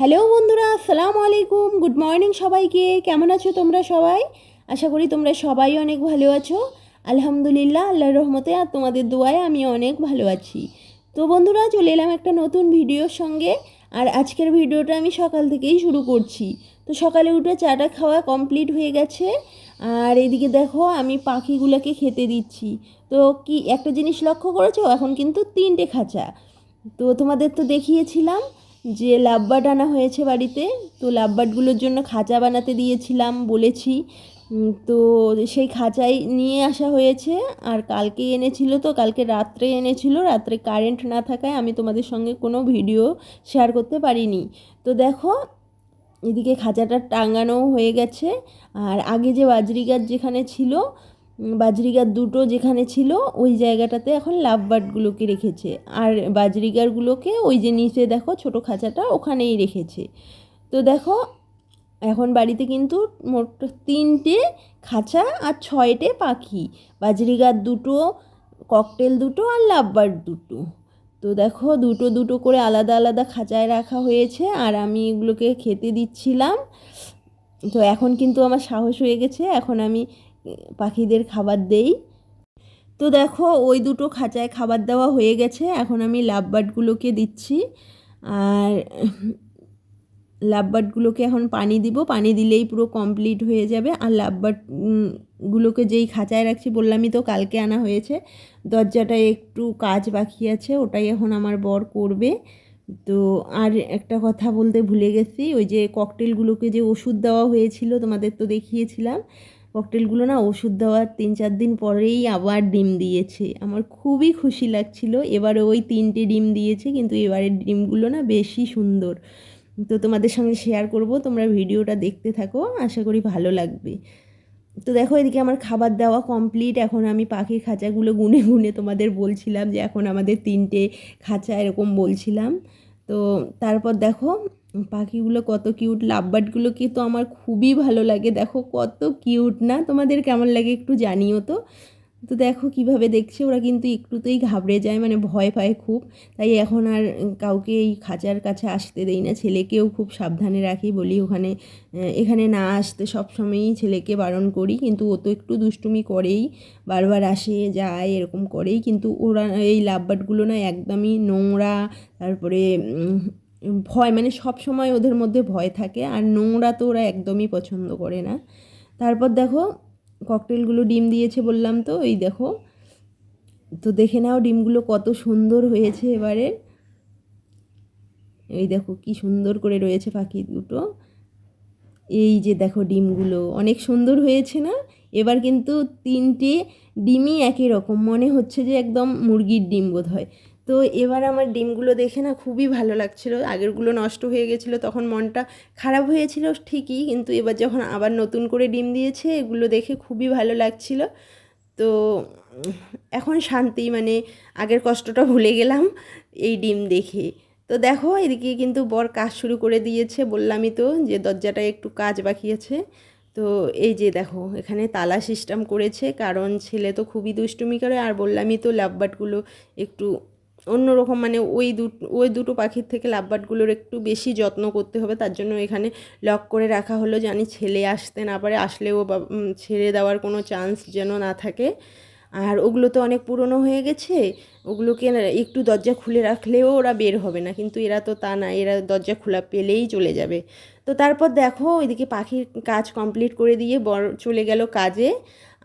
Hello বন্ধুরা, আসসালামু আলাইকুম। গুড মর্নিং সবাইকে। কেমন আছো তোমরা সবাই? আশা করি তোমরা সবাই অনেক ভালো আছো। আলহামদুলিল্লাহ, আল্লাহর রহমতে আর তোমাদের দোয়ায় আমি অনেক ভালো আছি। তো বন্ধুরা, চলে এলাম একটা নতুন ভিডিওর সঙ্গে। আর আজকের ভিডিওটা আমি সকাল থেকেই শুরু করছি। তো সকালে উঠে চাটা খাওয়া কমপ্লিট হয়ে গেছে। আর এদিকে দেখো, আমি পাখিগুলোকে খেতে দিচ্ছি। তো কি, একটা জিনিস লক্ষ্য করেছ? এখন কিন্তু তিনটে খাঁচা। তো তোমাদের তো দেখিয়েছিলাম। যে লাভবার্ড আনা হয়েছে বাড়িতে, তো লাভবার্ডগুলোর জন্য খাঁচা বানাতে দিয়েছিলাম বলেছি। তো সেই খাঁচাই নিয়ে আসা হয়েছে। আর কালকে এনেছিল তো, কালকে রাত্রে এনেছিল। রাত্রে কারেন্ট না থাকায় আমি তোমাদের সঙ্গে কোনো ভিডিও শেয়ার করতে পারিনি। তো দেখো, এদিকে খাঁচাটা টাঙানো হয়ে গেছে। আর আগে যে বাজরি গাছ যেখানে ছিল উম, বাজরি গাছ দুটো যেখানে ছিল ওই জায়গাটাতে এখন লাভ বার্ডগুলোকে রেখেছে। আর বাজরিগারগুলোকে ওই যে নিচে দেখো ছোট খাঁচাটা ওখানেই রেখেছে। তো দেখো এখন বাড়িতে কিন্তু মোট তিনটে খাঁচা আর ছয়টে পাখি। বাজরিগার দুটো ককটেল দুটো আর লাভবার্ড দুটো। তো দেখো দুটো দুটো করে আলাদা আলাদা খাঁচায় রাখা হয়েছে আর আমি এগুলোকে খেতে দিচ্ছিলাম। তো এখন কিন্তু আমার সাহস হয়ে গেছে এখন আমি পাখিদের খাবার দেই। তো দেখো ওই দুটো খাঁচায় খাবার দেওয়া হয়ে গেছে। এখন আমি লাভবার্ডগুলোকে দিচ্ছি। আর লাভবার্ডগুলোকে এখন পানি দিব। পানি দিলেই পুরো কমপ্লিট হয়ে যাবে। আর লাভবার্ড উম, যেই খাঁচায় রাখছি বললামই তো কালকে আনা হয়েছে। দরজাটায় একটু কাজ বাকি আছে ওটাই এখন আমার বর করবে। তো আর একটা কথা বলতে ভুলে গেছি ওই যে ককটেলগুলোকে যে ওষুধ দেওয়া হয়েছিল তোমাদের তো দেখিয়েছিলাম। ককটেলগুলো না ওষুধ দেওয়ার তিন চার দিন পরেই আবার ডিম দিয়েছে। আমার খুবই খুশি লাগছিল। এবারে ওই তিনটে ডিম দিয়েছে, কিন্তু এবারের ডিমগুলো না বেশি সুন্দর। তো তোমাদের সঙ্গে শেয়ার করব, তোমরা ভিডিওটা দেখতে থাকো, আশা করি ভালো লাগবে। তো দেখো, এদিকে আমার খাবার দেওয়া কমপ্লিট এখন আমি পাখির খাঁচাগুলো গুনে গুনে তোমাদের বলছিলাম যে, এখন আমাদের তিনটে খাঁচা এরকম বলছিলাম। তো তারপর দেখো পাখিগুলো কত কিউট লাভবার্ডগুলোকে তো আমার খুবই ভালো লাগে। দেখো কত কিউট না? তোমাদের কেমন লাগে একটু জানিও তো। তো দেখো কীভাবে দেখছে, ওরা কিন্তু একটুতেই ঘাবড়ে যায় মানে ভয় পায় খুব। তাই এখন আর কাউকে এই খাঁচার কাছে আসতে দেই না। ছেলেকেও খুব সাবধানে রাখি, বলি ওখানে এখানে না আসতে সবসময়ই ছেলেকে বারণ করি। কিন্তু ও তো একটু দুষ্টুমি করেই, বারবার আসে, যায়, এরকম করেই। কিন্তু ওরা, এই লাভবার্ডগুলো না একদমই নোংরা, তারপরে ভয় মানে সব সময় ওদের মধ্যে ভয় থাকে। আর নোংরা তো ওরা একদমই পছন্দ করে না। তারপর দেখো, ককটেলগুলো ডিম দিয়েছে বললাম তো, এই দেখো। তো দেখে নাও ডিমগুলো কত সুন্দর হয়েছে এবারে। এই দেখো কি সুন্দর করে রয়েছে পাখি দুটো। এই যে দেখো ডিমগুলো, অনেক সুন্দর হয়েছে না? এবার কিন্তু তিনটে ডিমই একই রকম। মনে হচ্ছে যে একদম মুরগির ডিম বোধ হয় তো এবার আমার ডিমগুলো দেখে না খুবই ভালো লাগছিল। আগেরগুলো নষ্ট হয়ে গেছিল, তখন মনটা খারাপ হয়েছিল ঠিকই, কিন্তু এবার যখন আবার নতুন করে ডিম দিয়েছে, এগুলো দেখে খুবই ভালো লাগছিল। তো এখন শান্তি মানে আগের কষ্টটা ভুলে গেলাম এই ডিম দেখে। তো দেখো, এদিকে কিন্তু বর কাজ শুরু করে দিয়েছে, বললামই তো যে দরজাটায় একটু কাজ বাকি আছে। তো এই যে দেখো, এখানে তালা সিস্টেম করেছে, কারণ ছেলে তো খুবই দুষ্টুমি করে, আর বললামই তো লাভবার্ডগুলো একটু অন্যরকম মানে ওই দু, ওই দুটো পাখির থেকে লাভবার্ডগুলোর একটু বেশি যত্ন করতে হবে, তার জন্য এখানে লক করে রাখা হলো জানি ছেলে আসতে না পারে আসলেও ছেড়ে দেওয়ার কোনো চান্স যেন না থাকে। আর ওগুলো তো অনেক পুরনো হয়ে গেছে, ওগুলোকে একটু দরজা খুলে রাখলেও ওরা বের হবে না, কিন্তু এরা তো তা না, এরা দরজা খোলা পেলেই চলে যাবে। তো তারপর দেখো ওইদিকে পাখির কাজ কমপ্লিট করে দিয়ে বড় চলে গেল কাজে।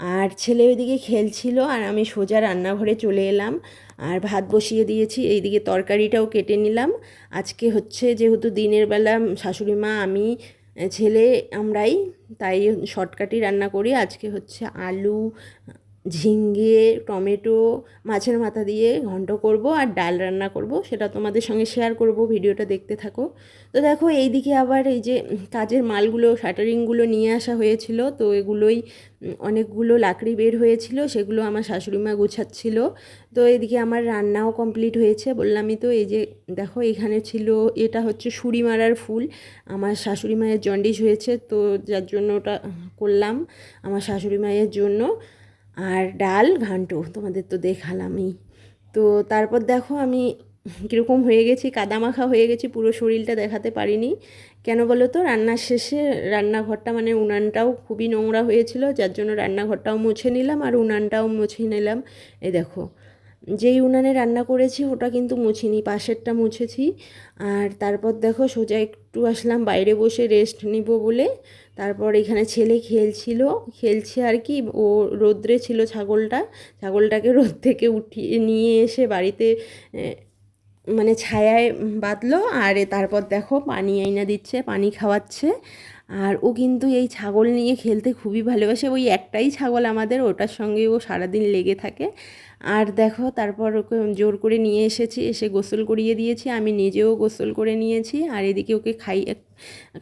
আর ছেলে ওইদিকে খেলছিল আর আমি সোজা রান্নাঘরে চলে এলাম। আর ভাত বসিয়ে দিয়েছি, এইদিকে তরকারিটাও কেটে নিলাম। আজকে হচ্ছে যেহেতু দিনের বেলা শাশুড়ি মা, আমি, ছেলে আমরাই, তাই শর্টকাটই রান্না করি। আজকে হচ্ছে আলু ঝিঙ্গে টমেটো, মাছের মাথা দিয়ে ঘন্ট করব আর ডাল রান্না করব। সেটা তোমাদের সঙ্গে শেয়ার করব, ভিডিওটা দেখতে থাকো। তো দেখো, এইদিকে আবার এই যে কাজের মালগুলো, শাটারিংগুলো নিয়ে আসা হয়েছিল। তো এগুলোই অনেকগুলো লাকড়ি বের হয়েছিল, সেগুলো আমার শাশুড়ি মা গুছাচ্ছিল। তো এদিকে আমার রান্নাও কমপ্লিট হয়েছে। বললামই তো, এই যে দেখো, এখানে ছিল, এটা হচ্ছে সুরি মারার ফুল। আমার শাশুড়ি মায়ের জন্ডিস হয়েছে, তো যার জন্য ওটা করলাম আমার শাশুড়ি মায়ের জন্য। আর ডাল ঘান্ট তোমাদের তো দেখালামই। তো তারপর দেখো আমি কীরকম হয়ে গেছি, কাদামাখা হয়ে গেছি, পুরো শরীরটা দেখাতে পারিনি। কেন বলো তো, রান্নার শেষে রান্নাঘরটা মানে উনানটাও খুবই নোংরা হয়েছিল, যার জন্য রান্নাঘরটাও মুছে নিলাম আর উনানটাও মুছে নিলাম। এই দেখো যেই উনানে রান্না করেছি, ওটা কিন্তু মুছিনি, পাশেরটা মুছেছি। আর তারপর দেখো সোজা একটু আসলাম, বাইরে বসে রেস্ট নিব বলে। তারপর এখানে ছেলে খেলছিল, খেলছে আর কি, ও রোদ্রে ছিল ছাগলটা। ছাগলটাকে রোদ থেকে উঠিয়ে নিয়ে এসে বাড়িতে মানে ছায়ায় বাঁধলো। আর তারপর দেখো পানি আইনা দিচ্ছে, পানি খাওয়াচ্ছে। আর ও কিন্তু এই ছাগল নিয়ে খেলতে খুবই ভালোবাসে। ওই একটাই ছাগল আমাদের, ওটার সঙ্গে ও সারাদিন লেগে থাকে। আর দেখো, তারপর ওকে জোর করে নিয়ে এসেছি, এসে গোসল করিয়ে দিয়েছি। আমি নিজেও গোসল করে নিয়েছি আর এদিকে ওকে খাই,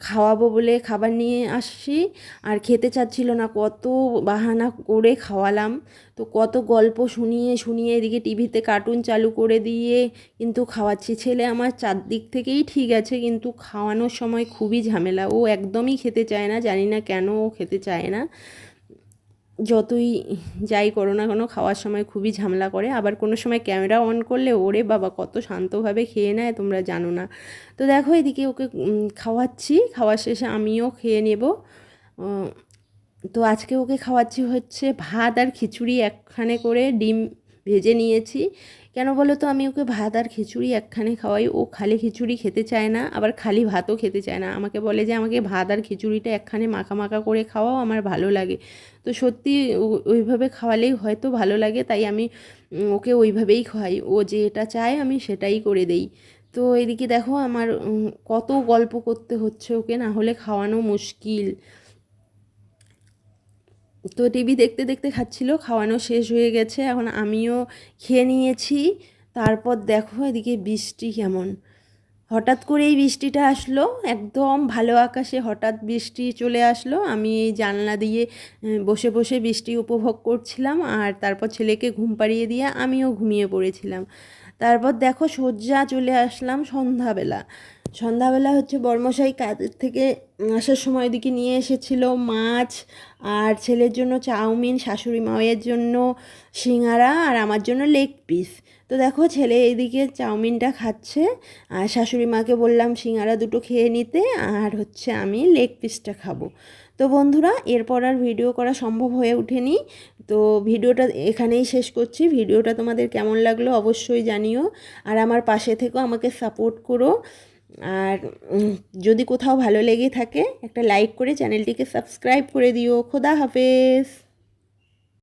খাওয়াবো বলে খাবার নিয়ে আসছি। আর খেতে চাচ্ছিল না, কত বাহানা করে খাওয়ালাম। তো কত গল্প শুনিয়ে শুনিয়ে এদিকে টিভিতে কার্টুন চালু করে দিয়ে কিন্তু খাওয়াচ্ছি। ছেলে আমার চারদিক থেকেই ঠিক আছে, কিন্তু খাওয়ানোর সময় খুবই ঝামেলা। ও একদমই খেতে চায় না, জানি না কেন ও খেতে চায় না। যতই যাই করো না কোনো, খাওয়ার সময় খুবই ঝামেলা করে। আবার কোনো সময় ক্যামেরা অন করলে ওরে বাবা, কত শান্তভাবে খেয়ে নেয়, তোমরা জানো না। তো দেখো এদিকে ওকে খাওয়াচ্ছি। খাওয়ার শেষে আমিও খেয়ে নেব। তো আজকে ওকে খাওয়াচ্ছি হচ্ছে ভাত আর খিচুড়ি একখানে করে, ডিম ভেজে নিয়েছি। কেন বলো তো আমি ওকে ভাত আর খিচুড়ি একখানে খাওয়াই। ও খালি খিচুড়ি খেতে চায় না, আবার খালি ভাতও খেতে চায় না। আমাকে বলে যে, আমাকে ভাত আর খিচুড়িটা একখানে মাখা মাখা করে খাওয়াও, আমার ভালো লাগে। তো সত্যি ওইভাবে খাওয়ালেই হয়তো ভালো লাগে, তাই আমি ওকে ওইভাবেই খাওয়াই। ও যেটা চায়, আমি সেটাই করে দেই। তো এদিকে দেখো, আমার কত গল্প করতে হচ্ছে ওকে। না হলে খাওয়ানো মুশকিল। তো টিভি দেখতে দেখতে খাচ্ছিল, খাওয়ানো শেষ হয়ে গেছে, এখন আমিও খেয়ে নিয়েছি। তারপর দেখো এদিকে বৃষ্টি কেমন। হঠাৎ করে এই বৃষ্টিটা আসলো, একদম ভালো আকাশে হঠাৎ বৃষ্টি চলে আসলো। আমি এই জানলা দিয়ে বসে বসে বৃষ্টি উপভোগ করছিলাম আর তারপর ছেলেকে ঘুম পাড়িয়ে দিয়ে আমিও ঘুমিয়ে পড়েছিলাম। তারপর দেখো সজ্জা চলে আসলাম সন্ধ্যাবেলা। সন্ধ্যাবেলা হচ্ছে বর্মশাই কাজের থেকে আসার সময় ওদিকে নিয়ে এসেছিল মাছ আর ছেলের জন্য চাউমিন, শাশুড়ি মায়ের জন্য সিঙ্গারা আর আমার জন্য লেগ পিস। তো দেখো ছেলে এইদিকে চাউমিনটা খাচ্ছে আর শাশুড়ি মাকে বললাম, সিঙ্গারা দুটো খেয়ে নিতে আর হচ্ছে আমি লেগ পিসটা খাব। তো বন্ধুরা, এরপর আর ভিডিও করা সম্ভব হয়ে ওঠেনি। তো ভিডিওটা এখানেই শেষ করছি। ভিডিওটা তোমাদের কেমন লাগল অবশ্যই জানিও। আর আমার পাশে থেকেও আমাকে সাপোর্ট করো। আর যদি কোথাও ভালো লেগে থাকে, একটা লাইক করে চ্যানেলটিকে সাবস্ক্রাইব করে দিও। খোদা হাফেজ।